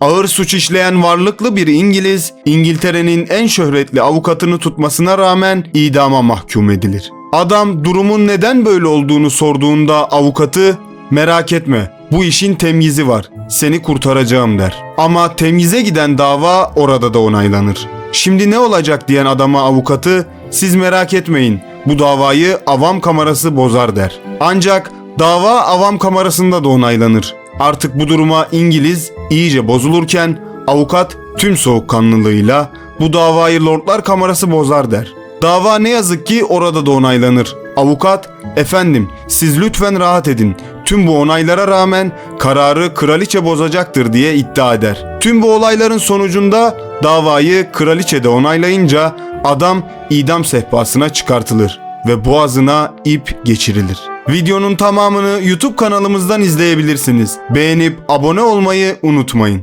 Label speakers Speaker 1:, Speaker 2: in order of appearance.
Speaker 1: Ağır suç işleyen varlıklı bir İngiliz, İngiltere'nin en şöhretli avukatını tutmasına rağmen idama mahkum edilir. Adam durumun neden böyle olduğunu sorduğunda avukatı merak etme bu işin temyizi var seni kurtaracağım der. Ama temyize giden dava orada da onaylanır. Şimdi ne olacak diyen adama avukatı siz merak etmeyin bu davayı avam kamerası bozar der. Ancak dava avam kamerasında da onaylanır. Artık bu duruma İngiliz iyice bozulurken avukat tüm soğukkanlılığıyla bu davayı Lordlar Kamerası bozar der. Dava ne yazık ki orada da onaylanır. Avukat, efendim siz lütfen rahat edin. Tüm bu onaylara rağmen kararı kraliçe bozacaktır diye iddia eder. Tüm bu olayların sonucunda davayı kraliçe de onaylayınca adam idam sehpasına çıkartılır ve boğazına ip geçirilir. Videonun tamamını YouTube kanalımızdan izleyebilirsiniz. Beğenip abone olmayı unutmayın.